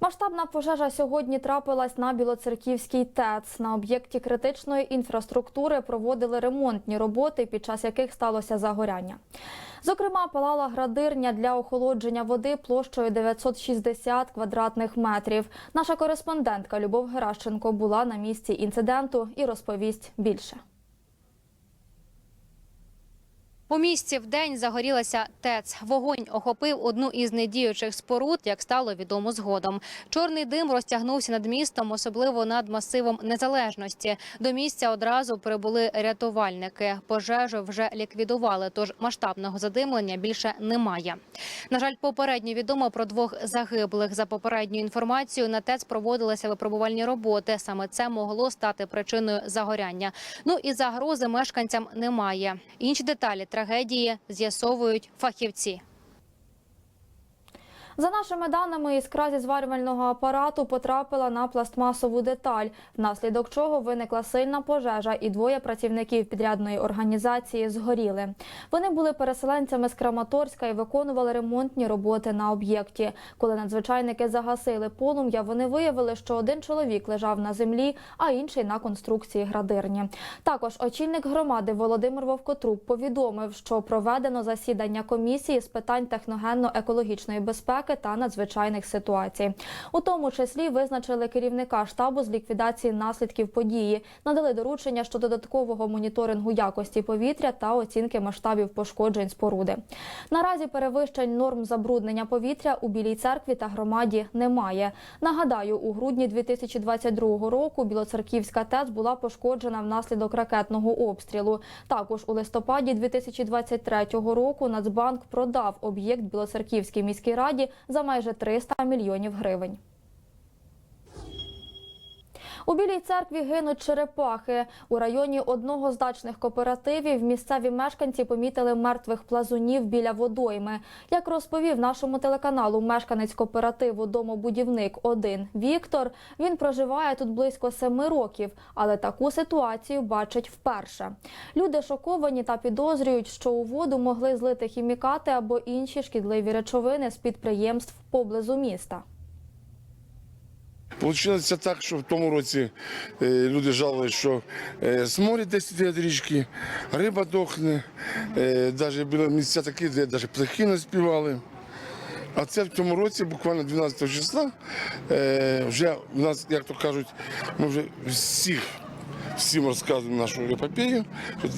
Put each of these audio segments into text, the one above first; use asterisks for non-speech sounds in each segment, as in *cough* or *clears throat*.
Масштабна пожежа сьогодні трапилась на Білоцерківській ТЕЦ. На об'єкті критичної інфраструктури проводили ремонтні роботи, під час яких сталося загоряння. Зокрема, палала градирня для охолодження води площею 960 квадратних метрів. Наша кореспондентка Любов Геращенко була на місці інциденту і розповість більше. У місті вдень загорілася ТЕЦ. Вогонь охопив одну із недіючих споруд, як стало відомо згодом. Чорний дим розтягнувся над містом, особливо над масивом незалежності. До місця одразу прибули рятувальники. Пожежу вже ліквідували, тож масштабного задимлення більше немає. На жаль, попередньо відомо про двох загиблих. За попередньою інформацією, на ТЕЦ проводилися випробувальні роботи. Саме це могло стати причиною загоряння. Ну і загрози мешканцям немає. Інші деталі трагедії з'ясовують фахівці. За нашими даними, іскра зі зварювального апарату потрапила на пластмасову деталь, внаслідок чого виникла сильна пожежа, і двоє працівників підрядної організації згоріли. Вони були переселенцями з Краматорська і виконували ремонтні роботи на об'єкті. Коли надзвичайники загасили полум'я, вони виявили, що один чоловік лежав на землі, а інший на конструкції градирні. Також очільник громади Володимир Вовкотрук повідомив, що проведено засідання комісії з питань техногенно-екологічної безпеки та надзвичайних ситуацій. У тому числі визначили керівника штабу з ліквідації наслідків події, надали доручення щодо додаткового моніторингу якості повітря та оцінки масштабів пошкоджень споруди. Наразі перевищень норм забруднення повітря у Білій церкві та громаді немає. Нагадаю, у грудні 2022 року Білоцерківська ТЕЦ була пошкоджена внаслідок ракетного обстрілу. Також у листопаді 2023 року Нацбанк продав об'єкт Білоцерківській міській раді за майже 300 мільйонів гривень. У Білій церкві гинуть черепахи. У районі одного з дачних кооперативів місцеві мешканці помітили мертвих плазунів біля водойми. Як розповів нашому телеканалу мешканець кооперативу Домобудівник 1 Віктор, він проживає тут близько семи років, але таку ситуацію бачить вперше. Люди шоковані та підозрюють, що у воду могли злити хімікати або інші шкідливі речовини з підприємств поблизу міста. Получилося так, що в тому році люди жалували, що з моря десь йде річки, риба дохне, навіть були місця такі, де навіть птахи не співали. А це в цьому році, буквально 12 числа, вже в нас, як то кажуть, ми вже всіх. Всім розказуємо нашу епопею.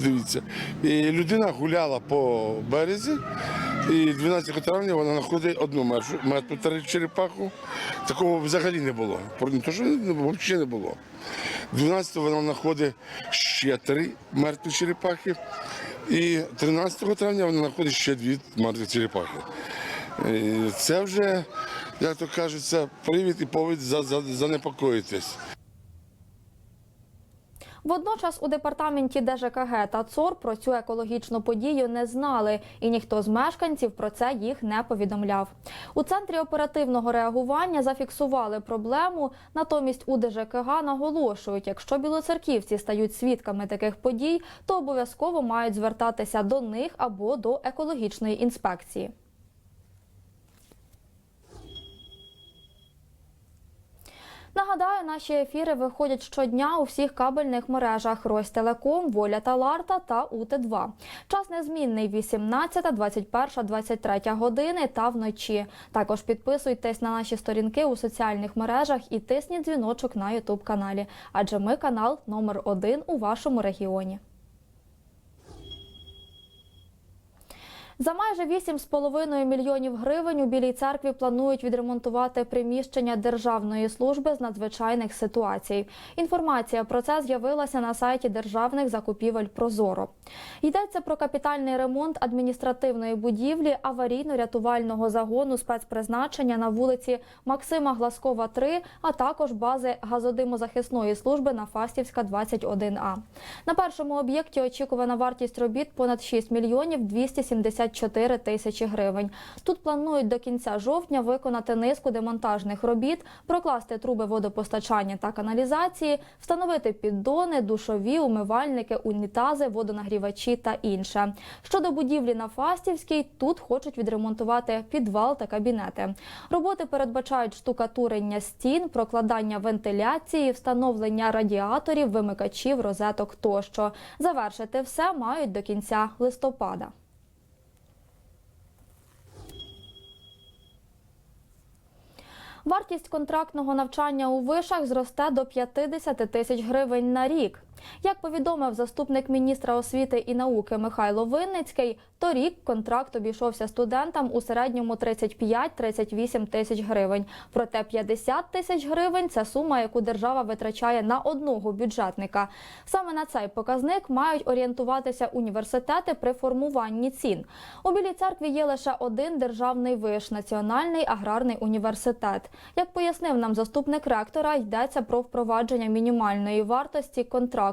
Дивіться. І людина гуляла по березі, і 12 травня вона знаходить одну мертву, черепаху. Такого взагалі не було. Не то, що взагалі не було. 12-го вона знаходить ще три мертві черепахи. І 13 травня вона знаходить ще дві мертві черепахи. Е, Це вже, як то кажуть, привід і повід за- за- занепокоїтись. Водночас у департаменті ДЖКГ та ЦОР про цю екологічну подію не знали, і ніхто з мешканців про це їх не повідомляв. У центрі оперативного реагування зафіксували проблему. Натомість у ДЖКГ наголошують, якщо білоцерківці стають свідками таких подій, то обов'язково мають звертатися до них або до екологічної інспекції. Нагадаю, наші ефіри виходять щодня у всіх кабельних мережах Ростелеком, Воля та Ларта та УТ2. Час незмінний 18, 21, 23 години та вночі. Також підписуйтесь на наші сторінки у соціальних мережах і тисніть дзвіночок на Ютуб каналі, адже ми канал номер один у вашому регіоні. За майже 8,5 мільйонів гривень у Білій церкві планують відремонтувати приміщення Державної служби з надзвичайних ситуацій. Інформація про це з'явилася на сайті державних закупівель Прозоро. Йдеться про капітальний ремонт адміністративної будівлі аварійно-рятувального загону спецпризначення на вулиці Максима Гласкова, 3, а також бази газодимозахисної служби на Фастівська 21А. На першому об'єкті очікувана вартість робіт понад 6 мільйонів 275 74 тисячі гривень. Тут планують до кінця жовтня виконати низку демонтажних робіт, прокласти труби водопостачання та каналізації, встановити піддони, душові, умивальники, унітази, водонагрівачі та інше. Щодо будівлі на Фастівській, тут хочуть відремонтувати підвал та кабінети. Роботи передбачають штукатурення стін, прокладання вентиляції, встановлення радіаторів, вимикачів, розеток тощо. Завершити все мають до кінця листопада. Вартість контрактного навчання у вишах зросте до 50 тисяч гривень на рік. Як повідомив заступник міністра освіти і науки Михайло Винницький, торік контракт обійшовся студентам у середньому 35-38 тисяч гривень. Проте 50 тисяч гривень це сума, яку держава витрачає на одного бюджетника. Саме на цей показник мають орієнтуватися університети при формуванні цін. У Білій церкві є лише один державний виш Національний аграрний університет. Як пояснив нам заступник ректора, йдеться про впровадження мінімальної вартості контракту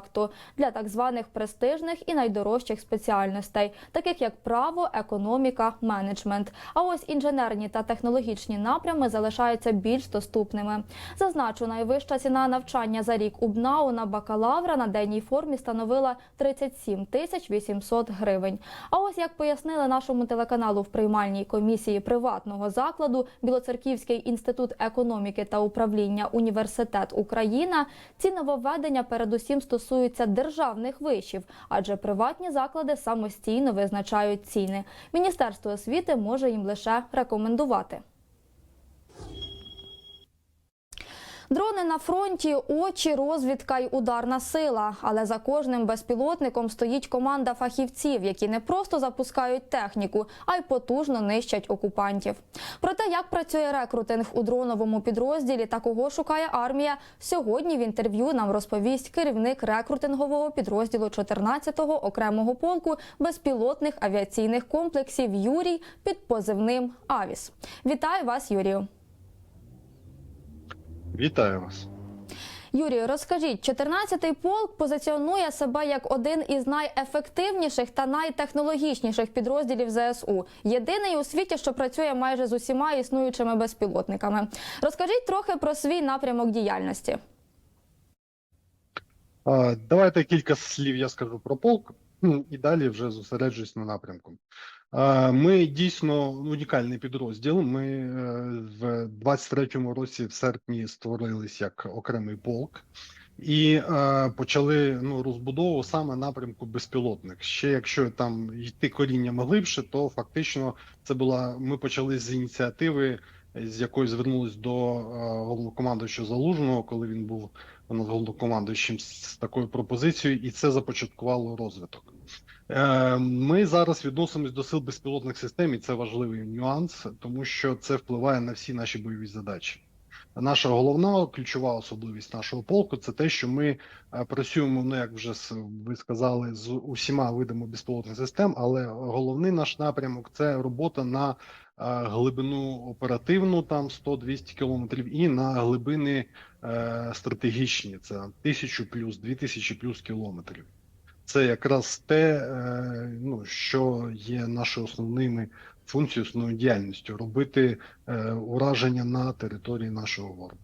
для так званих престижних і найдорожчих спеціальностей, таких як право, економіка, менеджмент. А ось інженерні та технологічні напрями залишаються більш доступними. Зазначу, найвища ціна навчання за рік у БНАУ на бакалавра на денній формі становила 37 тисяч 800 гривень. А ось як пояснили нашому телеканалу в приймальній комісії приватного закладу Білоцерківський інститут економіки та управління Університет Україна, ці нововведення передусім стосуються державних вишів, адже приватні заклади самостійно визначають ціни. Міністерство освіти може їм лише рекомендувати. Дрони на фронті, очі, розвідка й ударна сила. Але за кожним безпілотником стоїть команда фахівців, які не просто запускають техніку, а й потужно нищать окупантів. Про те, як працює рекрутинг у дроновому підрозділі та кого шукає армія, сьогодні в інтерв'ю нам розповість керівник рекрутингового підрозділу 14-го окремого полку безпілотних авіаційних комплексів Юрій під позивним Авіс. Вітаю вас, Юрію. Вітаю вас. Юрію, розкажіть, 14-й полк позиціонує себе як один із найефективніших та найтехнологічніших підрозділів ЗСУ. Єдиний у світі, що працює майже з усіма існуючими безпілотниками. Розкажіть трохи про свій напрямок діяльності. Давайте кілька слів я скажу про полк, і далі вже зосереджуюсь на напрямку. Ми дійсно унікальний підрозділ. Ми е, в 23-му році в серпні створились як окремий полк. І почали ну, розбудову саме напрямку безпілотник. Ще якщо там йти корінням глибше, то фактично це була. Ми почали з ініціативи, з якої звернулись до е, головнокомандуючого Залужного, коли він був головнокомандуючим з такою пропозицією, і це започаткувало розвиток. Е, Ми зараз відносимось до сил безпілотних систем, і це важливий нюанс, тому що це впливає на всі наші бойові задачі. Наша головна ключова особливість нашого полку це те, що ми е, працюємо, ну як вже ви сказали, з усіма видами безпілотних систем, але головний наш напрямок це робота на глибину оперативну, там 100-200 кілометрів, і на глибини е, стратегічні, це 1000 плюс, 2000 плюс кілометрів. Це якраз те, е, ну, що є нашою основними функцією, основною діяльністю робити е, ураження на території нашого ворога.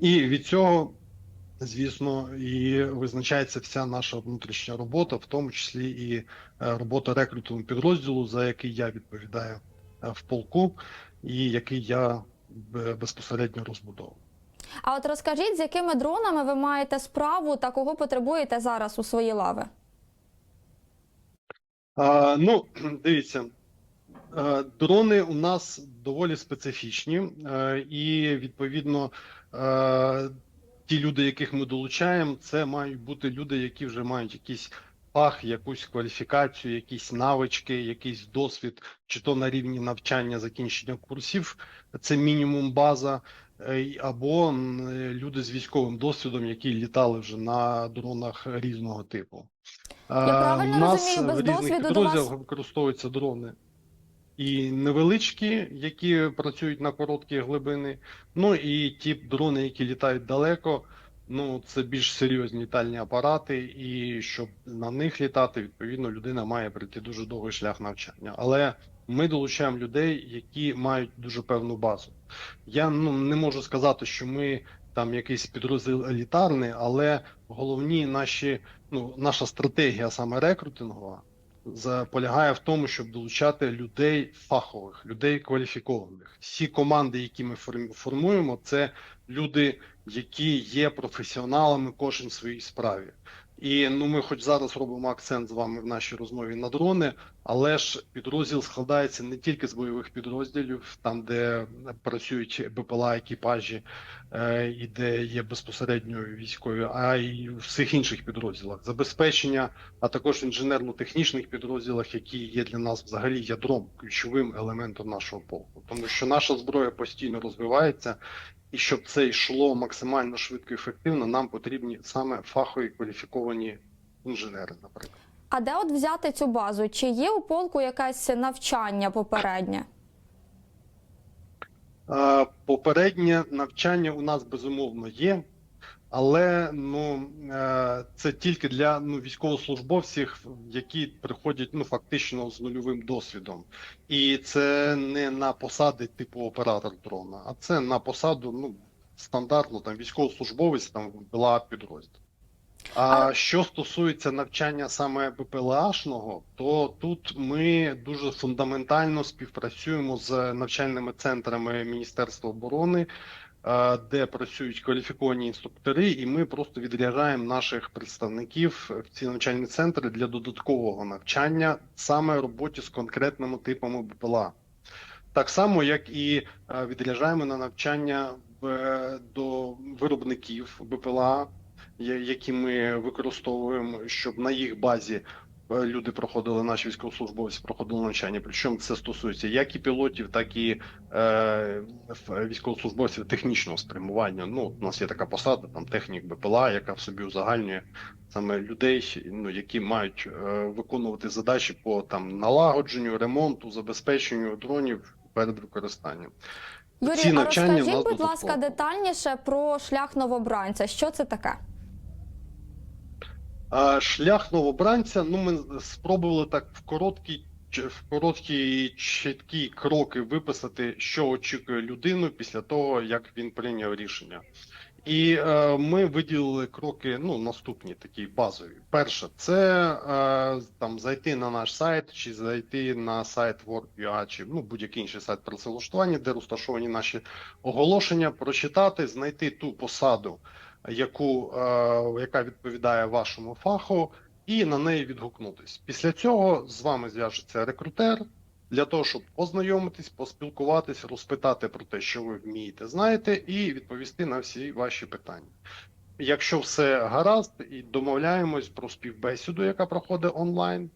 І від цього, звісно, і визначається вся наша внутрішня робота, в тому числі і е, робота рекрутингового підрозділу, за який я відповідаю е, в полку, і який я безпосередньо розбудовую. А от розкажіть, з якими дронами ви маєте справу та кого потребуєте зараз у свої лави? А, ну, *clears throat* дивіться, е, дрони у нас доволі специфічні, е, і відповідно е, ті люди, яких ми долучаємо, це мають бути люди, які вже мають якийсь фах, якусь кваліфікацію, якісь навички, якийсь досвід, чи то на рівні навчання, закінчення курсів, це мінімум база. е, Або е, люди з військовим досвідом, які літали вже на дронах різного типу. Я Е, правильно у нас розумію, без в різних підрозділах вас- використовуються дрони і невеличкі, які працюють на короткі глибини, ну і ті дрони, які літають далеко, Ну, це більш серйозні літальні апарати, і щоб на них літати, відповідно, людина має пройти дуже довгий шлях навчання. Але ми долучаємо людей, які мають дуже певну базу. Я ну не можу сказати, що ми там якийсь підрозділ елітарний, але головні наші, ну, наша стратегія саме рекрутингова полягає в тому, щоб долучати людей фахових, людей кваліфікованих. Всі команди, які ми форм- формуємо, це люди, які є професіоналами кожен в своїй справі. І ну ми хоч зараз робимо акцент з вами в нашій розмові на дрони, але ж підрозділ складається не тільки з бойових підрозділів, там де працюють БПЛА екіпажі е, і де є безпосередньо військові, а й в всіх інших підрозділах забезпечення, а також інженерно-технічних підрозділах, які є для нас взагалі ядром, ключовим елементом нашого полку, тому що наша зброя постійно розвивається. І щоб це йшло максимально швидко і ефективно, нам потрібні саме фахові кваліфіковані інженери, наприклад. А де от взяти цю базу? Чи є у полку якесь навчання попереднє? Попереднє навчання у нас безумовно є, але ну е, це тільки для ну військовослужбовців, які приходять ну фактично з нульовим досвідом, і це не на посади типу оператор дрона, а це на посаду ну стандартно там військовослужбовець там БПЛА підрозділ. А що стосується навчання саме БПЛАшного, то тут ми дуже фундаментально співпрацюємо з навчальними центрами Міністерства оборони, е, де працюють кваліфіковані інструктори, і ми просто відряджаємо наших представників в ці навчальні центри для додаткового навчання саме роботі з конкретними типами БПЛА. Так само, як і е, відряджаємо на навчання до виробників БПЛА, які ми використовуємо, щоб на їх базі е, люди проходили, наші військовослужбовці проходили навчання. Причому це стосується як і пілотів, так і е, військовослужбовців технічного спрямування. Ну, у нас є така посада, там технік БПЛА, яка в собі узагальнює саме людей, ну які мають е, виконувати задачі по там налагодженню, ремонту, забезпеченню дронів перед використанням. Юрій, а розкажіть, будь ласка, детальніше про шлях новобранця. Що це таке? Шлях новобранця, ну ми спробували так в короткі, ч- в короткі чіткі кроки виписати, що очікує людину після того, як він прийняв рішення. І е, ми виділили кроки, ну наступні такі базові. Перше, це е, там зайти на наш сайт, чи зайти на сайт Work.ua, чи ну будь-який інший сайт працевлаштування, де розташовані наші оголошення, прочитати, знайти ту посаду, яку, е, яка відповідає вашому фаху, і на неї відгукнутись. Після цього з вами зв'яжеться рекрутер для того, щоб познайомитись, поспілкуватись, розпитати про те, що ви вмієте, знаєте, і відповісти на всі ваші питання. Якщо все гаразд, і домовляємось про співбесіду, яка проходить онлайн,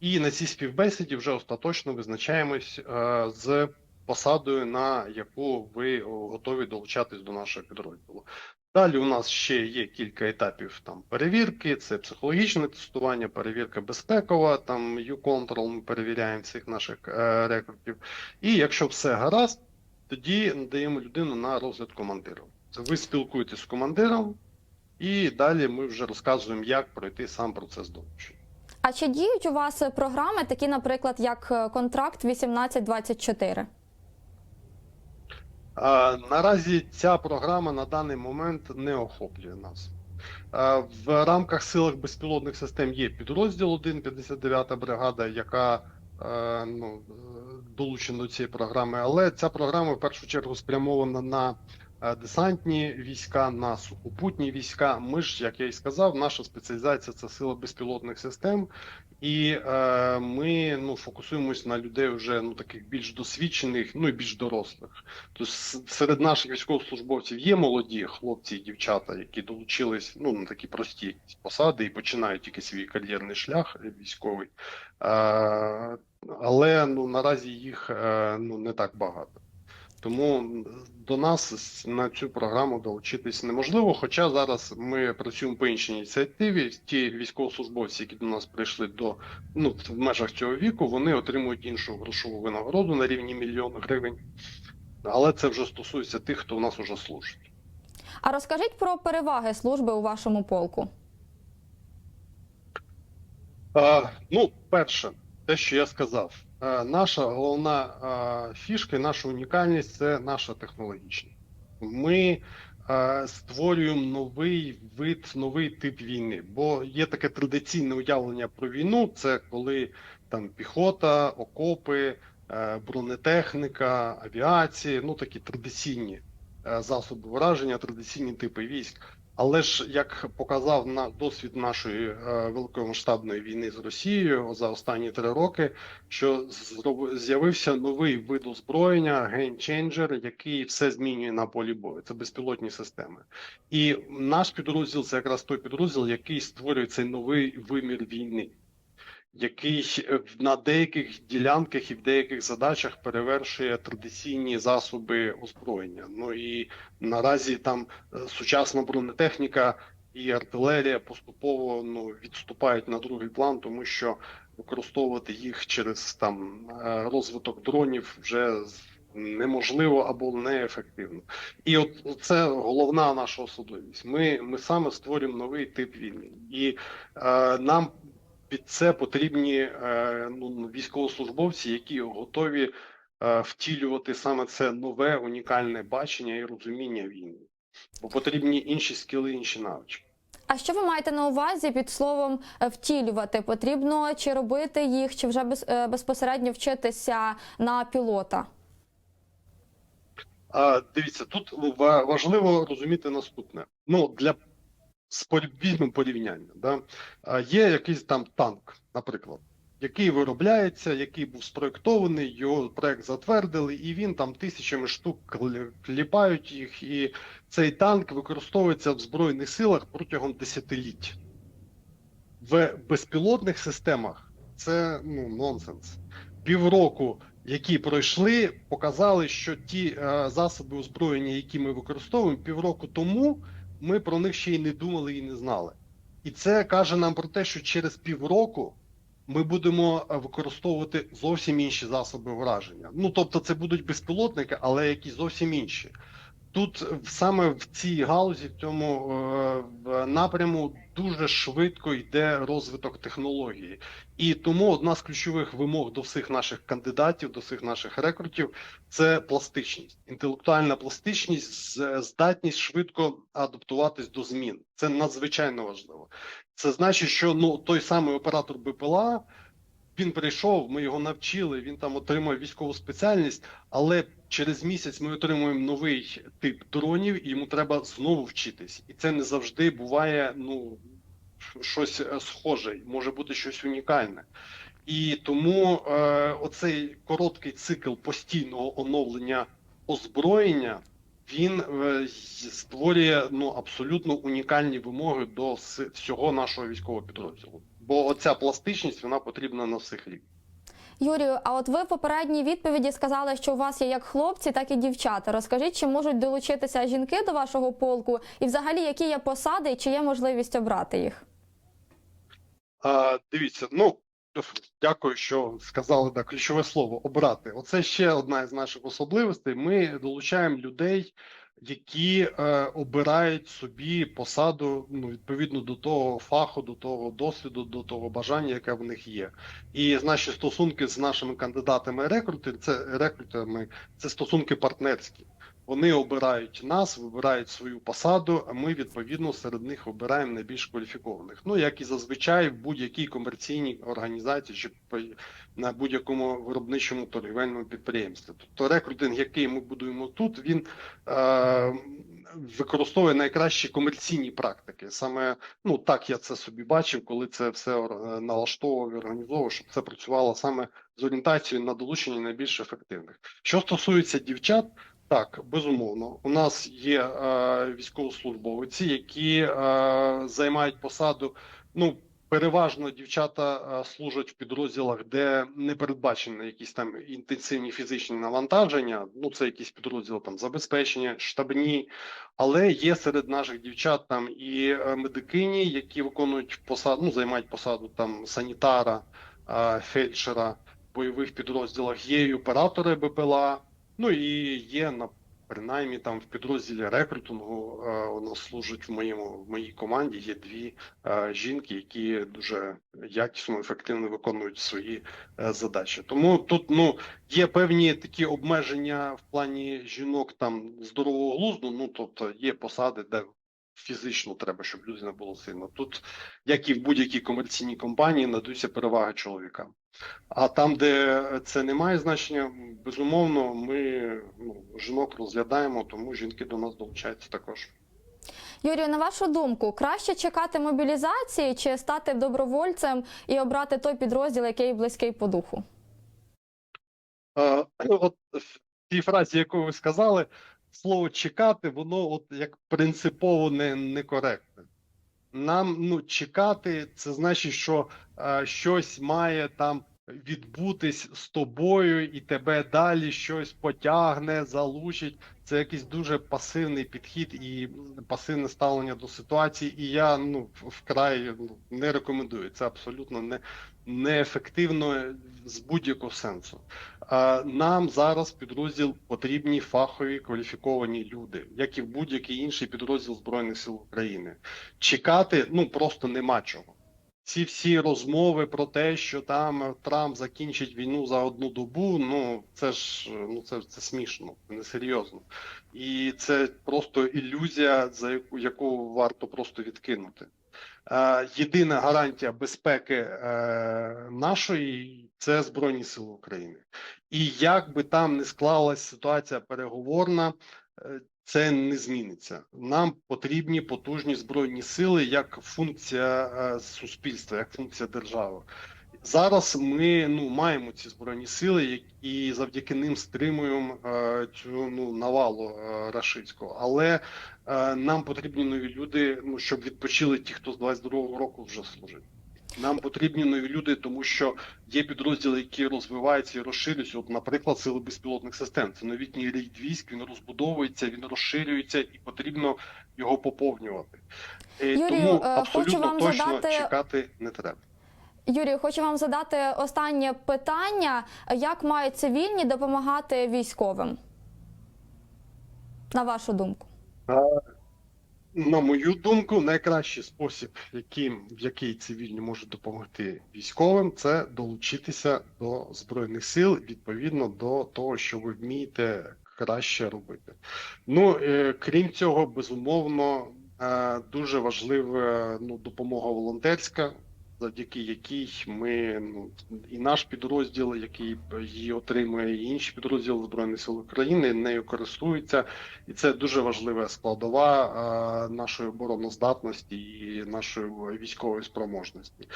і на цій співбесіді вже остаточно визначаємось е, з посадою, на яку ви готові долучатись до нашого підрозділу. Далі у нас ще є кілька етапів там перевірки, це психологічне тестування, перевірка безпекова, там U-Control, ми перевіряємо всіх наших е, рекрутів. І якщо все гаразд, тоді надаємо людину на розгляд командиру. Ви спілкуєтесь з командиром, і далі ми вже розказуємо, як пройти сам процес долучення. А чи діють у вас програми, такі, наприклад, як е, контракт 1824? Наразі ця програма на даний момент не охоплює нас. В рамках силах безпілотних систем є підрозділ 1, 59 бригада, яка е, ну, долучена до цієї програми, але ця програма в першу чергу спрямована на е, десантні війська, на сухопутні війська. Ми ж, як я і сказав, наша спеціалізація це сила безпілотних систем, і е, ми ну, фокусуємось на людей вже ну, таких більш досвідчених, ну і більш дорослих. Тобто серед наших військовослужбовців є молоді хлопці і дівчата, які долучились ну, на такі прості посади і починають тільки свій кар'єрний шлях військовий. Е, але ну, наразі їх е, ну, не так багато. Тому до нас на цю програму долучитись неможливо. Хоча зараз ми працюємо по іншій ініціативі. Ті військовослужбовці, які до нас прийшли до ну в межах цього віку, вони отримують іншу грошову винагороду на рівні мільйон гривень. Але це вже стосується тих, хто в нас уже служить. А розкажіть про переваги служби у вашому полку. А, ну, перше, те, що я сказав, наша головна е, фішка, наша унікальність це наша технологічність. Ми е, створюємо новий вид, новий тип війни. Бо є таке традиційне уявлення про війну: це коли там піхота, окопи, е, бронетехніка, авіація, ну такі традиційні е, засоби враження, традиційні типи військ. Але ж як показав на досвід нашої е, великомасштабної війни з Росією за останні три роки, що з'явився новий вид озброєння, геймченджер, який все змінює на полі бою. Це безпілотні системи. І наш підрозділ це якраз той підрозділ, який створює цей новий вимір війни, який е, на деяких ділянках і в деяких задачах перевершує традиційні засоби озброєння. Ну і наразі там е, сучасна бронетехніка і артилерія поступово ну відступають на другий план, тому що використовувати їх через там е, розвиток дронів вже неможливо або неефективно. І от це головна наша особливість. Ми, ми саме створюємо новий тип війни, і е, нам під це потрібні е, ну, військовослужбовці, які готові е, втілювати саме це нове унікальне бачення і розуміння війни. Бо потрібні інші скіли, інші навички. А що ви маєте на увазі під словом е, втілювати? Потрібно чи робити їх, чи вже безпосередньо вчитися на пілота? А, дивіться, тут важливо розуміти наступне. Ну, для візьмемо порівняння. Да? Є якийсь там танк, наприклад, який виробляється, який був спроєктований, його проект затвердили, і він там тисячами штук клі- кліпають їх, і цей танк використовується в Збройних силах протягом десятиліть. В безпілотних системах це ну, нонсенс. Півроку які пройшли, показали, що ті е, засоби озброєння, які ми використовуємо півроку тому, ми про них ще й не думали і не знали. І це каже нам про те, що через півроку ми будемо е, використовувати зовсім інші засоби враження. Ну тобто, це будуть безпілотники, але які зовсім інші. Тут е, саме в цій галузі, в цьому е, напряму дуже швидко йде розвиток технології. І тому одна з ключових вимог до всіх наших кандидатів, до всіх наших рекрутів це пластичність, інтелектуальна пластичність, здатність швидко адаптуватись до змін. Це надзвичайно важливо. Це значить, що ну той самий оператор БПЛА. Він прийшов, ми його навчили, він там отримав військову спеціальність, але через місяць ми отримуємо новий тип дронів, і йому треба знову вчитись. І це не завжди буває ну щось е, схоже, може бути щось унікальне. І тому е, оцей короткий цикл постійного оновлення озброєння він е, створює ну абсолютно унікальні вимоги до всього нашого військового підрозділу. Бо оця пластичність вона потрібна на всіх рівнях. Юрію, а от ви в попередній відповіді сказали, що у вас є як хлопці, так і дівчата. Розкажіть, чи можуть долучитися жінки до вашого полку, і взагалі які є посади, і чи є можливість обрати їх? А, дивіться, ну дякую, що сказали да, ключове слово обрати. Оце ще одна із наших особливостей. Ми долучаємо людей, які е, обирають собі посаду ну, відповідно до того фаху, до того досвіду, до того бажання, яке в них є. І наші стосунки з нашими кандидатами рекрути, це рекрутами, це стосунки партнерські. Вони обирають нас, вибирають свою посаду, а ми відповідно серед них обираємо найбільш кваліфікованих. Ну як і зазвичай в будь-якій комерційній організації чи на будь-якому виробничому торгівельному підприємстві. Тобто рекрутинг, який ми будуємо тут, він е, використовує найкращі комерційні практики. Саме ну так я це собі бачив, коли це все ор- налаштовував і організовував, щоб це працювало саме з орієнтацією на долучення найбільш ефективних. Що стосується дівчат. Так, безумовно, у нас є е, військовослужбовці, які е, займають посаду. Ну, переважно дівчата е, служать в підрозділах, де не передбачені якісь там інтенсивні фізичні навантаження. Ну, це якісь підрозділи там забезпечення, штабні. Але є серед наших дівчат там і е, медикині, які виконують посаду, ну займають посаду там санітара, е, фельдшера в бойових підрозділах. Є і оператори БПЛА. Ну і є, Принаймні там в підрозділі рекрутингу е, у нас служать в моєму в моїй команді. Є дві е, жінки, які дуже якісно, ефективно виконують свої е, задачі. Тому тут ну є певні такі обмеження в плані жінок там здорового глузду. Ну тобто є посади, де фізично треба, щоб людина була сильна. Тут, як і в будь-якій комерційній компанії, надаються переваги чоловікам. А там, де це не має значення, безумовно, ми ну, жінок розглядаємо, тому жінки до нас долучаються також. Юрію, на вашу думку, краще чекати мобілізації чи стати добровольцем і обрати той підрозділ, який близький по духу? Е, От в тій фразі, яку ви сказали, слово чекати, воно от як принципово не, некоректне. Нам ну, чекати, це значить, що е, щось має там відбутись з тобою, і тебе далі щось потягне, залучить. Це якийсь дуже пасивний підхід і пасивне ставлення до ситуації. І я ну вкрай ну, не рекомендую. Це абсолютно не, неефективно з будь-якого сенсу. Нам зараз підрозділ потрібні фахові кваліфіковані люди, як і в будь-який інший підрозділ Збройних сил України. Чекати ну просто нема чого. Ці всі розмови про те, що там Трамп закінчить війну за одну добу, ну це ж ну це, це смішно, несерйозно. І це просто ілюзія, за яку, яку варто просто відкинути. Е, єдина гарантія безпеки е, нашої це Збройні Сили України. І як би там не склалась ситуація переговорна, е, це не зміниться. Нам потрібні потужні збройні сили як функція е, суспільства, як функція держави. Зараз ми ну маємо ці збройні сили, як- і завдяки ним стримуємо е, цю ну навалу е, рашистського. Але е, нам потрібні нові люди, ну щоб відпочили ті, хто з 22-го року вже служить. Нам потрібні нові люди, тому що є підрозділи, які розвиваються і розширюються. От, наприклад, сили безпілотних систем. Це новітній рід військ, він розбудовується, він розширюється, і потрібно його поповнювати. Е, Юрію, тому е, хочу абсолютно вам точно задати- чекати не треба. Юрію, хочу вам задати останнє питання: як мають цивільні допомагати військовим? На вашу думку? На мою думку, найкращий спосіб, яким в який цивільні можуть допомогти військовим, це долучитися до збройних сил відповідно до того, що ви вмієте краще робити. Ну е, крім цього, безумовно, е, дуже важлива ну, допомога волонтерська. Завдяки якій ми ну і наш підрозділ, який її отримує, і інші підрозділи збройних сил України нею користуються, і це дуже важлива складова е, нашої обороноздатності і нашої військової спроможності.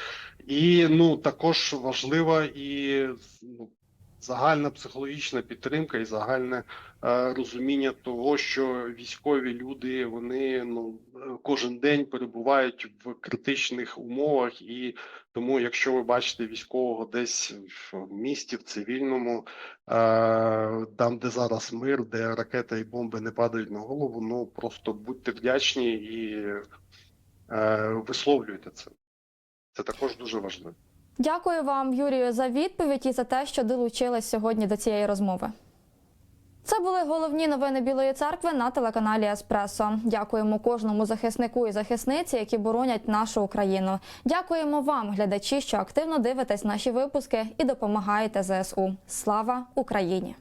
І ну також важлива і ну, загальна психологічна підтримка і загальне е, розуміння того, що військові люди вони ну кожен день перебувають в критичних умовах, і тому, якщо ви бачите військового десь в місті, в цивільному, е, там, де зараз мир, де ракети і бомби не падають на голову, ну просто будьте вдячні і е, висловлюйте це. Це також дуже важливо. Дякую вам, Юрію, за відповідь і за те, що долучились сьогодні до цієї розмови. Це були головні новини Білої церкви на телеканалі Еспресо. Дякуємо кожному захиснику і захисниці, які боронять нашу Україну. Дякуємо вам, глядачі, що активно дивитесь наші випуски і допомагаєте ЗСУ. Слава Україні!